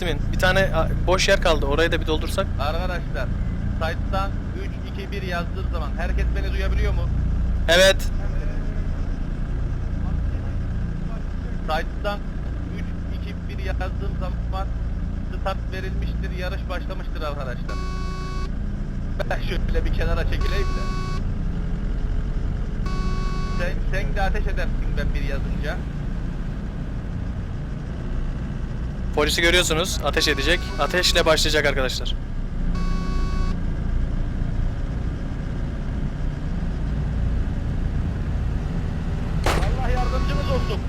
Müslümin. Bir tane boş yer kaldı. Orayı da bir doldursak. Arkadaşlar site'dan 3 2 1 yazdığı zaman herkes beni duyabiliyor mu? Evet. Site'dan 3 2 1 yazdığım zaman start verilmiştir, yarış başlamıştır arkadaşlar. Ben şöyle bir kenara çekileyim de. Sen, sen de ateş edersin ben bir yazınca. Polisi görüyorsunuz. Ateş edecek. Ateşle başlayacak arkadaşlar. Allah yardımcımız olsun.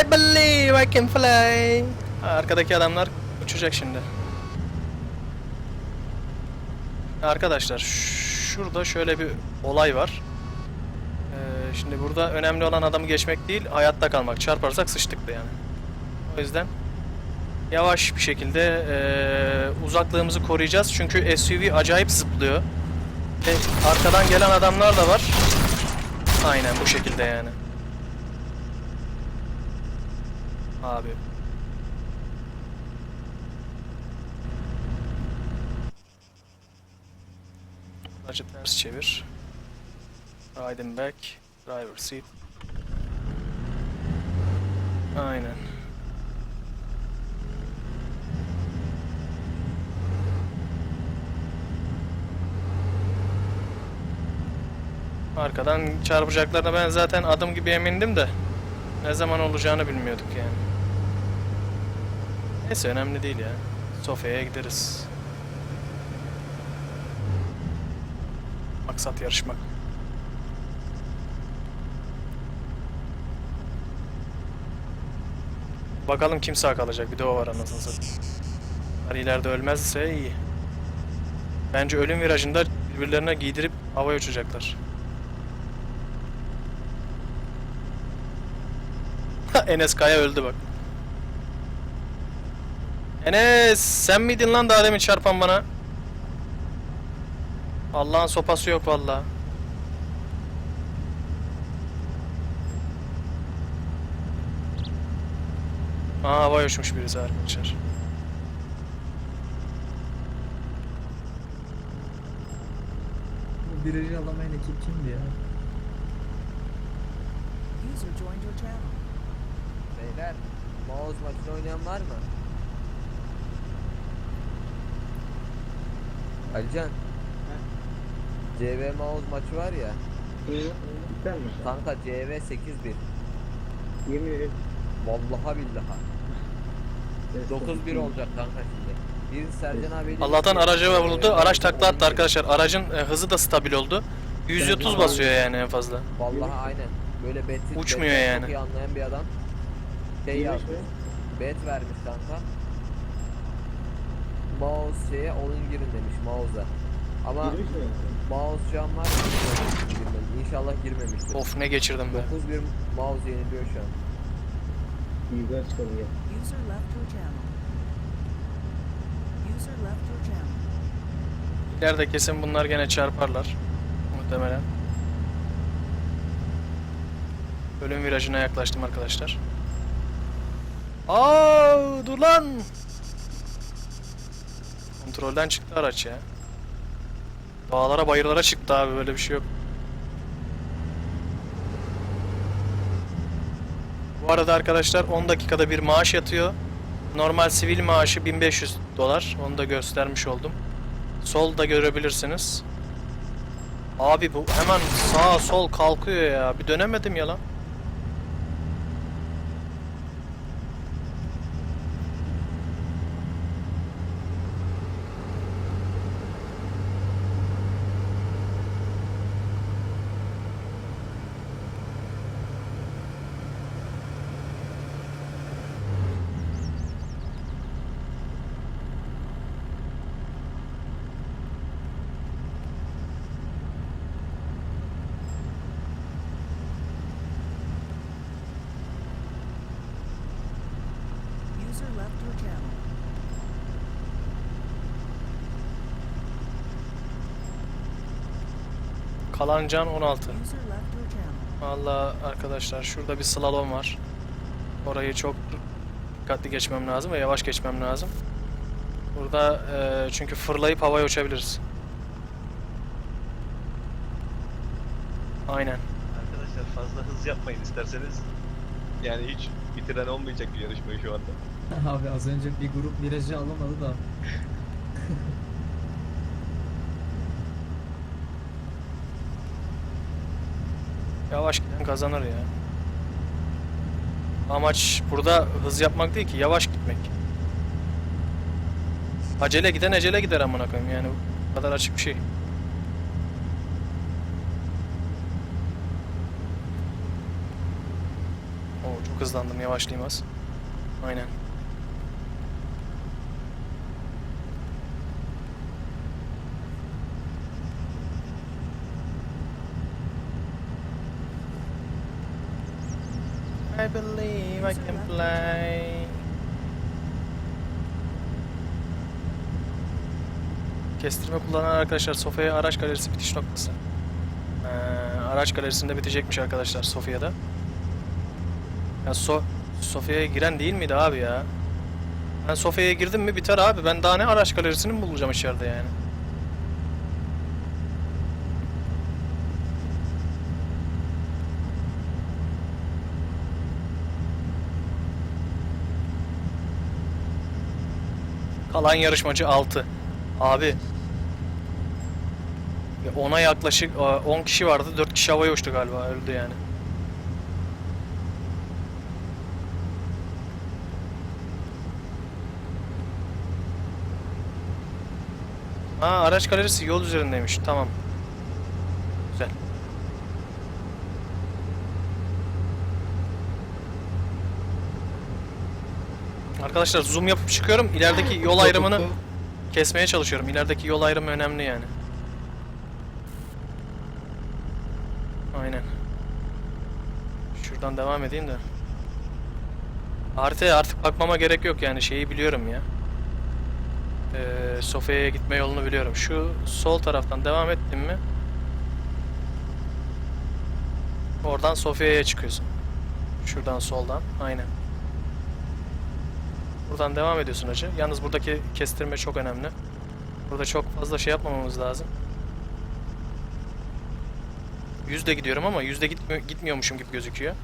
I believe I can fly. Arkadaki adamlar uçacak şimdi. Arkadaşlar şurada şöyle bir olay var. Ee, şimdi burada önemli olan adamı geçmek değil, hayatta kalmak. Çarparsak sıçtık da yani. O yüzden yavaş bir şekilde ee, uzaklığımızı koruyacağız. Çünkü SUV acayip zıplıyor. Ve arkadan gelen adamlar da var. Aynen bu şekilde yani. Abi. Aracı ters çevir. Riding back. Driver seat. Aynen. Arkadan çarpacaklarına ben zaten adım gibi emindim de ne zaman olacağını bilmiyorduk yani. Neyse önemli değil ya. Sofya'ya gideriz. Maksat yarışmak. Bakalım kim sağ kalacak. Bir de o var anasını satayım. Hani ileride ölmezse iyi. Bence ölüm virajında birbirlerine giydirip havaya uçacaklar. Enes Kaya öldü bak. Enes sen miydin lan daha demin çarpan bana? Allah'ın sopası yok valla. Aa havaya uçmuş birisi arkadaşlar. Bu virajı alamayan ekip kimdi ya? User joined your channel. Beyler, mouse maçını oynayan var mı? Alican. CV mouse maçı var ya. Cidden mi? Kanka CV 8-1. Yemin ederim. Vallahi billahi. 9-1 olacak kanka şimdi. Bir Sercan abiyle... Allah'tan araca vuruldu. Araç takla attı arkadaşlar. Aracın e, hızı da stabil oldu. 130 basıyor yani en fazla. Vallahi aynen. Böyle bet Uçmuyor betten yani. Çok iyi anlayan bir adam. Şey. Bet vermiş kanka. Mouse şeye girin demiş mouse'a. Ama mouse şu an var. İnşallah girmemiştir. Of ne geçirdim be. 9-1 mouse yeniliyor şu an. Yukarı çıkalım ya. User left your channel. User left your channel. İleride kesin bunlar gene çarparlar. Muhtemelen. Ölüm virajına yaklaştım arkadaşlar. Aa, dur lan. Kontrolden çıktı araç ya. Dağlara bayırlara çıktı abi böyle bir şey yok. Bu arada arkadaşlar 10 dakikada bir maaş yatıyor. Normal sivil maaşı 1500 dolar. Onu da göstermiş oldum. Solda görebilirsiniz. Abi bu hemen sağ sol kalkıyor ya. Bir dönemedim ya lan. User left your channel. Kalan can 16. User left your channel. Valla arkadaşlar şurada bir slalom var. Orayı çok dikkatli geçmem lazım ve yavaş geçmem lazım. Burada e, çünkü fırlayıp havaya uçabiliriz. Aynen. Arkadaşlar fazla hız yapmayın isterseniz. Yani hiç bitiren olmayacak bir yarışmayı şu anda. Abi az önce bir grup virajı alamadı da. Yavaş giden kazanır ya. Amaç burada hız yapmak değil ki yavaş gitmek. Acele giden acele gider amına koyayım yani bu kadar açık bir şey. Oo çok hızlandım yavaşlayayım az. Aynen. I believe I can fly. Kestirme kullanan arkadaşlar Sofya araç galerisi bitiş noktası. Ee, araç galerisinde bitecekmiş arkadaşlar Sofya'da. Ya so Sofya'ya giren değil miydi abi ya? Ben Sofya'ya girdim mi biter abi. Ben daha ne araç galerisini mi bulacağım içeride yani? Kalan yarışmacı 6. Abi. Ona yaklaşık e, 10 kişi vardı. 4 kişi havaya uçtu galiba. Öldü yani. Ha araç galerisi yol üzerindeymiş. Tamam. Güzel. Arkadaşlar zoom yapıp çıkıyorum. İlerideki yol ayrımını kesmeye çalışıyorum. İlerideki yol ayrımı önemli yani. Aynen. Şuradan devam edeyim de. Haritaya artık bakmama gerek yok yani şeyi biliyorum ya. Ee, Sofya'ya gitme yolunu biliyorum. Şu sol taraftan devam ettim mi? Oradan Sofya'ya çıkıyorsun. Şuradan soldan. Aynen. Buradan devam ediyorsun hacı. Yalnız buradaki kestirme çok önemli. Burada çok fazla şey yapmamamız lazım. Yüzde gidiyorum ama yüzde gitmiyor, gitmiyormuşum gibi gözüküyor.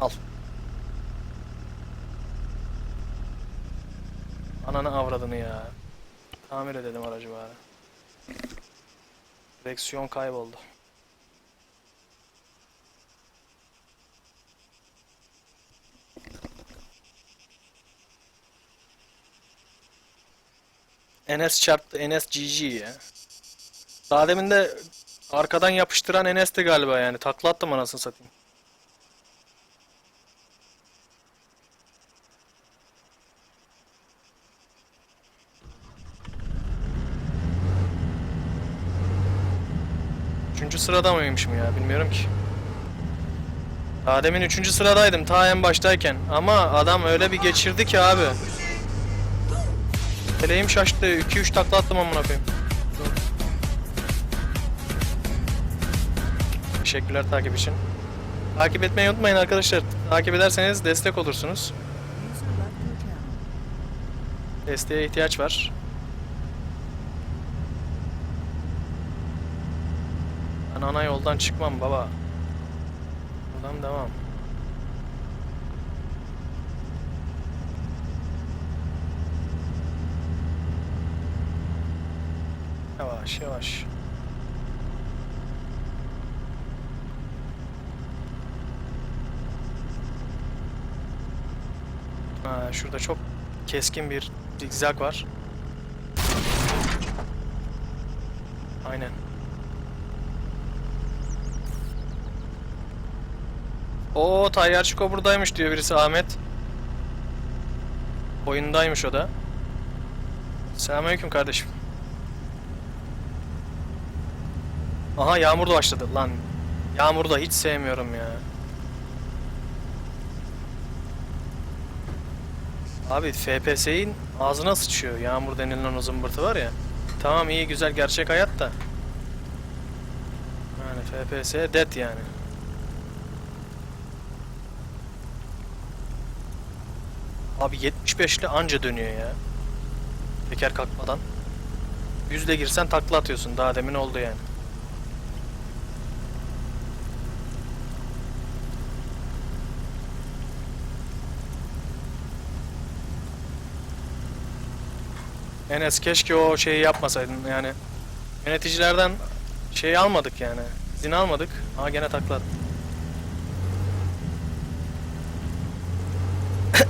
Al. Ananı avradını ya. Tamir edelim aracı bari. Direksiyon kayboldu. Enes çarptı. Enes GG ya. Daha demin de arkadan yapıştıran Enes'ti galiba yani. Takla attım anasını satayım. Üçüncü sırada mıymışım ya bilmiyorum ki. Daha demin üçüncü sıradaydım ta en baştayken. Ama adam öyle bir geçirdi ki abi. Teleğim şaştı. 2-3 takla attım amına koyayım. Teşekkürler takip için. Takip etmeyi unutmayın arkadaşlar. Takip ederseniz destek olursunuz. Desteğe ihtiyaç var. Ben ana yoldan çıkmam baba. Buradan devam. Yavaş yavaş. Ha, şurada çok keskin bir zigzag var. Aynen. Oo Tayyar Çiko buradaymış diyor birisi Ahmet. Oyundaymış o da. Selamünaleyküm kardeşim. Aha yağmur da başladı lan. Yağmuru da hiç sevmiyorum ya. Abi FPS'in ağzına sıçıyor. Yağmur denilen o zımbırtı var ya. Tamam iyi güzel gerçek hayat da. Yani FPS dead yani. Abi 75'li anca dönüyor ya. Teker kalkmadan. Yüzle girsen takla atıyorsun. Daha demin oldu yani. Enes keşke o şeyi yapmasaydın yani. Yöneticilerden şey almadık yani. İzin almadık. Ama gene takla attı.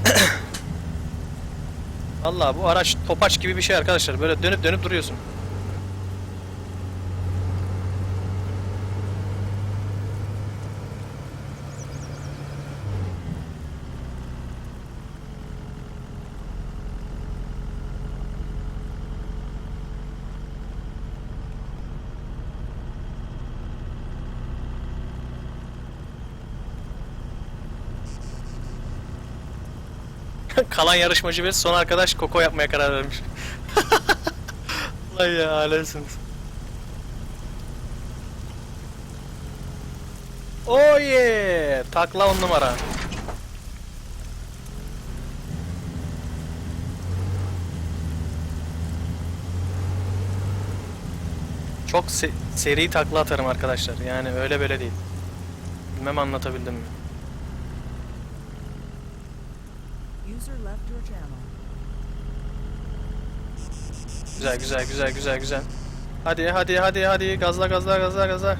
Vallahi bu araç topaç gibi bir şey arkadaşlar. Böyle dönüp dönüp duruyorsun. Kalan yarışmacı ve son arkadaş koko yapmaya karar vermiş. Vay ya alemsiniz. Oh yeah! Takla on numara. Çok se- seri takla atarım arkadaşlar. Yani öyle böyle değil. Bilmem anlatabildim mi? User left your channel. Güzel güzel güzel güzel güzel. Hadi hadi hadi hadi gazla gazla gazla gazla.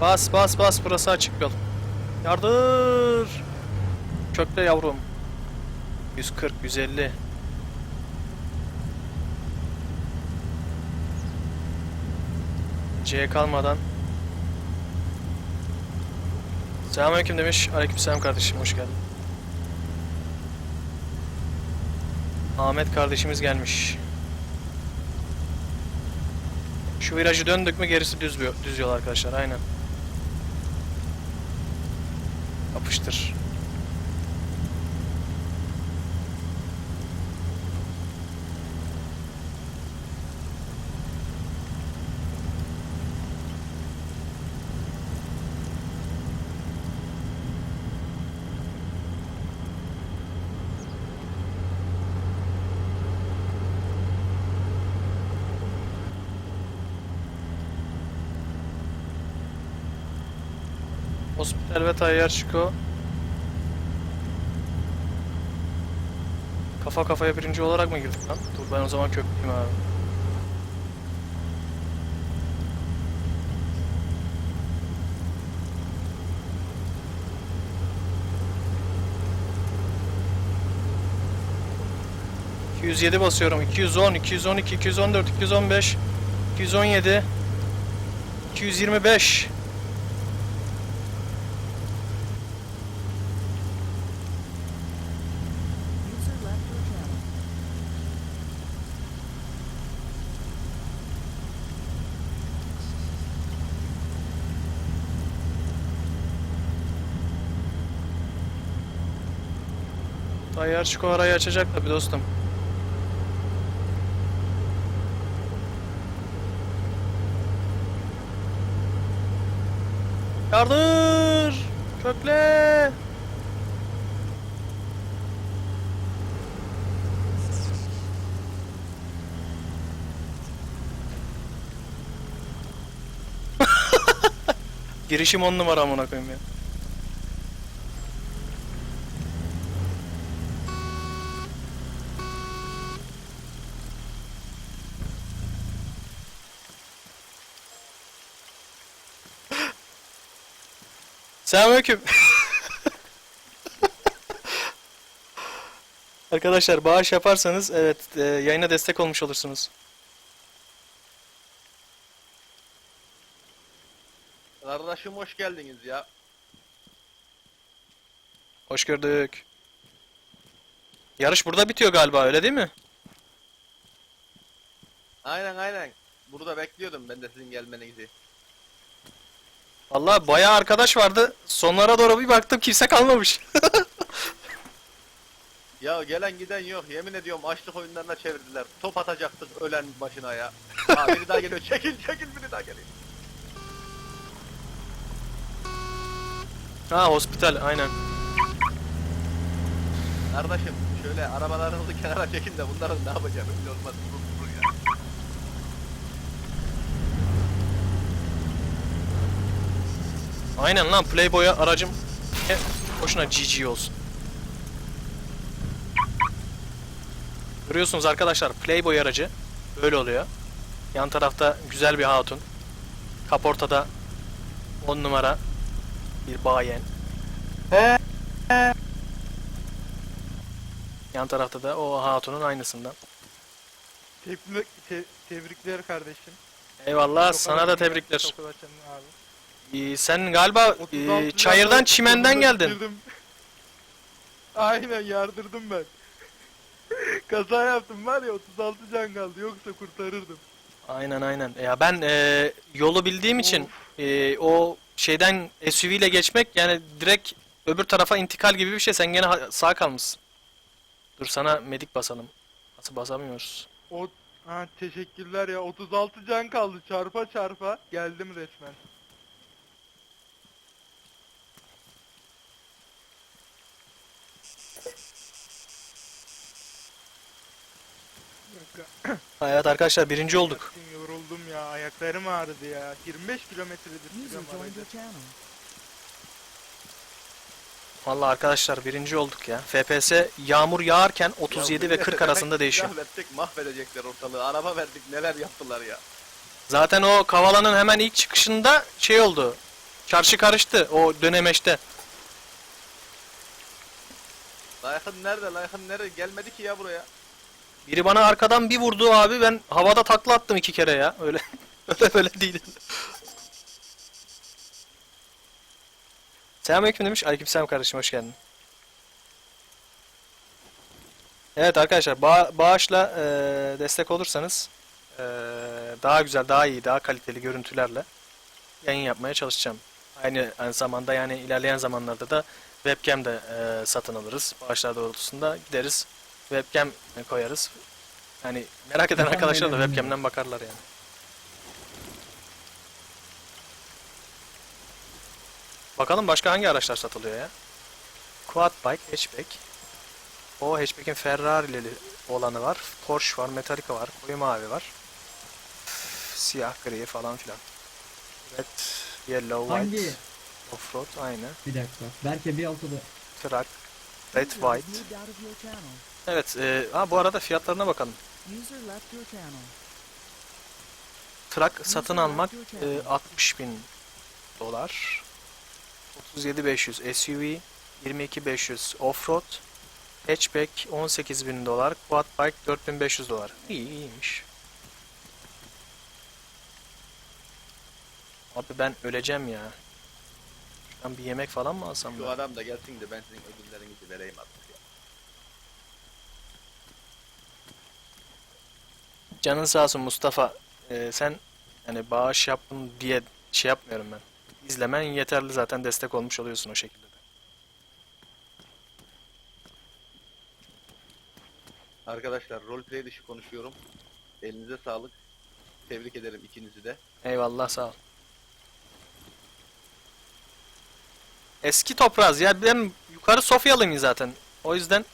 Bas bas bas burası açık yol. Yardır. Kökle yavrum. 140 150. C kalmadan. Selamünaleyküm demiş. Aleykümselam kardeşim hoş geldin. Ahmet kardeşimiz gelmiş. Şu virajı döndük mü gerisi düz düz yol arkadaşlar aynen. Yapıştır. Hospital ve Tayyar Çiko. Kafa kafaya birinci olarak mı girdik lan? Dur ben o zaman kökleyeyim abi. ...207 basıyorum. 210, 212, 214, 215... ...217... ...225... User left your channel. Tayyar Çiko arayı açacak tabi dostum. Yardır! Kökle! Girişim on numara amına koyayım ya. Selamünaleyküm. Arkadaşlar bağış yaparsanız evet e, yayına destek olmuş olursunuz. Kardeşim hoş geldiniz ya. Hoş gördük. Yarış burada bitiyor galiba öyle değil mi? Aynen aynen. Burada bekliyordum ben de sizin gelmenizi. Vallahi bayağı arkadaş vardı. Sonlara doğru bir baktım kimse kalmamış. Ya gelen giden yok. Yemin ediyorum açlık oyunlarına çevirdiler. Top atacaktık ölen başına ya. Ha biri daha geliyor. Çekil çekil biri daha geliyor. ha hospital aynen. Kardeşim şöyle arabalarınızı kenara çekin de bunların ne yapacağını bile olmaz. Vurur, ya. Aynen lan Playboy'a aracım e, boşuna GG olsun. Görüyorsunuz arkadaşlar Playboy aracı böyle oluyor. Yan tarafta güzel bir hatun. Kaportada 10 numara bir bayen. Yan tarafta da o hatunun aynısından. Tebrik, te- tebrikler kardeşim. Eyvallah Çok sana da tebrikler. Çok abi. Ee, sen galiba 36 e, çayırdan çimenden geldin. bitirdim. Aynen yardırdım ben. Kaza yaptım var ya 36 can kaldı yoksa kurtarırdım. Aynen aynen. Ya ben e, yolu bildiğim için e, o şeyden SUV ile geçmek yani direkt öbür tarafa intikal gibi bir şey. Sen gene sağ kalmışsın. Dur sana medik basalım. Nasıl basamıyoruz? O ha, teşekkürler ya 36 can kaldı çarpa çarpa geldim resmen. Evet arkadaşlar birinci olduk. Yoruldum ya ayaklarım ağrıdı ya 25 kilometredir sürüyorum aracı. Vallahi arkadaşlar birinci olduk ya. FPS yağmur yağarken 37 Ya ve millete 40 demek arasında değişiyor. Versek mahvedecekler ortalığı. Araba verdik neler yaptılar ya. Zaten o Kavala'nın hemen ilk çıkışında şey oldu. Çarşı karıştı o dönemeçte. Layıkın nerede? Layıkın nerede? Gelmedi ki ya buraya. Biri bana arkadan bir vurdu abi ben havada takla attım iki kere ya. Öyle öyle böyle değil. Selamünaleyküm demiş. Aleykümselam kardeşim hoş geldin. Evet arkadaşlar ba- bağışla e, destek olursanız e, daha güzel, daha iyi, daha kaliteli görüntülerle yayın yapmaya çalışacağım. Aynı, aynı zamanda yani ilerleyen zamanlarda da webcam de e, satın alırız. Bağışlar doğrultusunda gideriz webcam koyarız. Yani merak eden arkadaşlar da webcam'den bakarlar yani. Bakalım başka hangi araçlar satılıyor ya? Quad bike, hatchback. O hatchback'in Ferrari'li olanı var. Porsche var, Metallica var, koyu mavi var. Siyah, gri falan filan. Red, yellow, Hangi? white, offroad aynı. Bir dakika. Berke bir altıda. Truck, red, white. Evet, e, ha bu arada fiyatlarına bakalım. Truck satın almak e, 60 bin dolar. 37.500 SUV, 22.500 offroad, hatchback 18 bin dolar, quad bike 4500 dolar. İyi iyiymiş. Abi ben öleceğim ya. Şuradan bir yemek falan mı alsam Şu ben? adam da gelsin de ben sizin ödüllerinizi vereyim artık Canın sağ olsun Mustafa. Ee, sen yani bağış yaptın diye şey yapmıyorum ben. İzlemen yeterli zaten destek olmuş oluyorsun o şekilde. de. Arkadaşlar roleplay dışı konuşuyorum. Elinize sağlık. Tebrik ederim ikinizi de. Eyvallah sağ ol. Eski toprağız ya ben yukarı Sofyalıyım zaten. O yüzden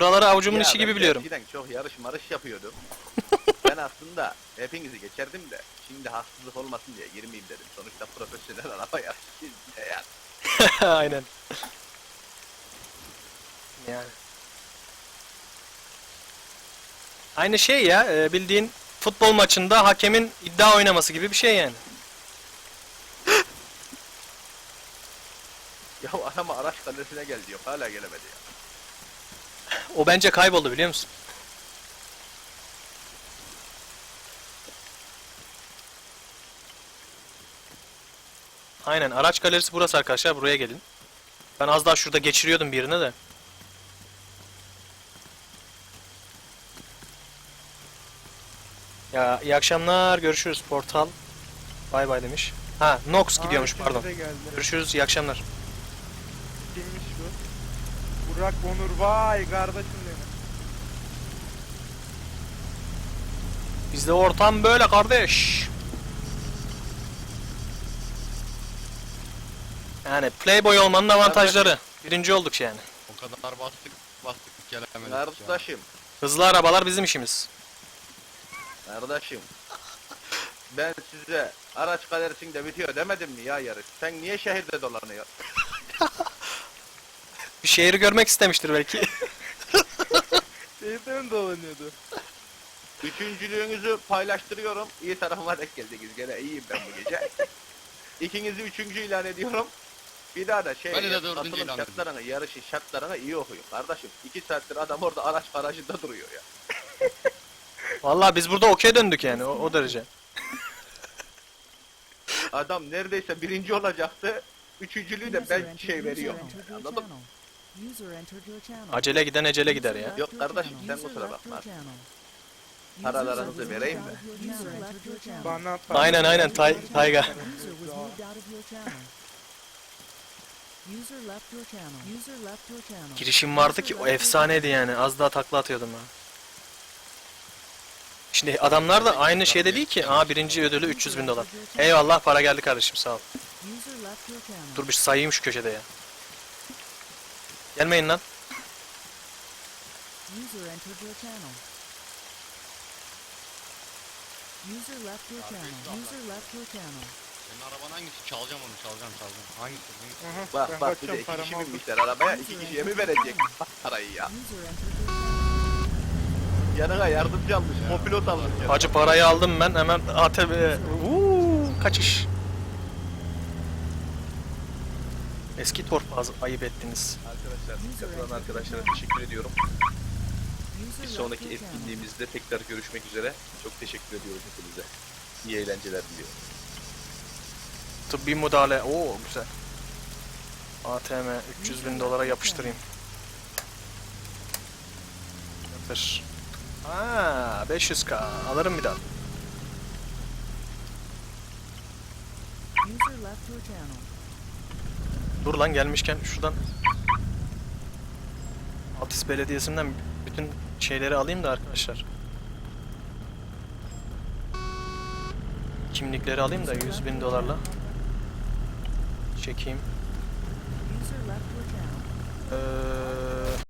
buraları avucumun Ya içi ben gibi biliyorum. Eskiden çok yarış marış yapıyordum. ben aslında hepinizi geçerdim de şimdi haksızlık olmasın diye girmeyeyim dedim. Sonuçta profesyonel araba yarışı ne yani. Aynen. Yani. Aynı şey ya e, bildiğin futbol maçında hakemin iddia oynaması gibi bir şey yani. Ya adama araç kalesine gel diyor. Hala gelemedi ya. O bence kayboldu biliyor musun? Aynen araç galerisi burası arkadaşlar buraya gelin. Ben az daha şurada geçiriyordum birine de. Ya iyi akşamlar görüşürüz portal. Bay bay demiş. Ha Nox gidiyormuş Aa, pardon. geldi. Görüşürüz iyi akşamlar. Kimmiş bu? Burak Onur vay kardeşim benim. Bizde ortam böyle kardeş. Yani Playboy olmanın avantajları. Birinci olduk yani. O kadar bastık bastık gelemedik ya. Kardeşim, Hızlı arabalar bizim işimiz. kardeşim. Ben size araç galerisinde bitiyor demedim mi ya yarış? Sen niye şehirde dolanıyorsun? Bir şehri görmek istemiştir belki. Şehirde mi dolanıyordu? Üçüncülüğünüzü paylaştırıyorum. İyi tarafıma denk geldiniz. Gene iyiyim ben bu gece. İkinizi üçüncü ilan ediyorum. Bir daha da şey, Beni de dördüncü katılım ilan şartlarını, yarışın şartlarını iyi okuyun. Kardeşim iki saattir adam orada araç garajında duruyor ya. Vallahi biz burada okey döndük yani o, o derece. Adam neredeyse birinci olacaktı. Üçüncülüğü de ben şey veriyorum. your Anladın mı? Acele giden ecele gider ya. Yok kardeşim, sen kusura bakma. Paralarınızı vereyim mi? Bana at. Aynen aynen Tay Tayga. Girişim vardı ki o efsaneydi yani. Az daha takla atıyordum ha. Şimdi adamlar da aynı şeyde değil ki. Aa birinci ödülü 300 bin dolar. Eyvallah para geldi kardeşim sağ ol. Dur bir sayayım şu köşede ya. Gelmeyin lan. User entered your channel. User left your channel. User left your channel. Senin araban hangisi? Çalacağım onu çalacağım çalacağım. Hangisi? hangisi? Aha, Bak ben bak bir de bakacağım iki paramı kişi aldım. binmişler arabaya. iki kişiye mi verecek parayı ya? User entered your. Yanına yardımcı almış, kopilot almış ya. Hacı parayı aldım ben hemen ATV. Uuu kaçış. Eski torp az ayıp ettiniz. Arkadaşlar, katılan arkadaşlara teşekkür ediyorum. Bir sonraki etkinliğimizde tekrar görüşmek üzere. Çok teşekkür ediyoruz hepinize. İyi eğlenceler diliyorum. Tıbbi müdahale. Oo güzel. ATM 300 bin dolara yapıştırayım. Yapış. Aa 500k alırım bir daha. Dur lan gelmişken şuradan Altis Belediyesi'nden bütün şeyleri alayım da arkadaşlar. Kimlikleri alayım da 100 bin dolarla. Çekeyim. Ee,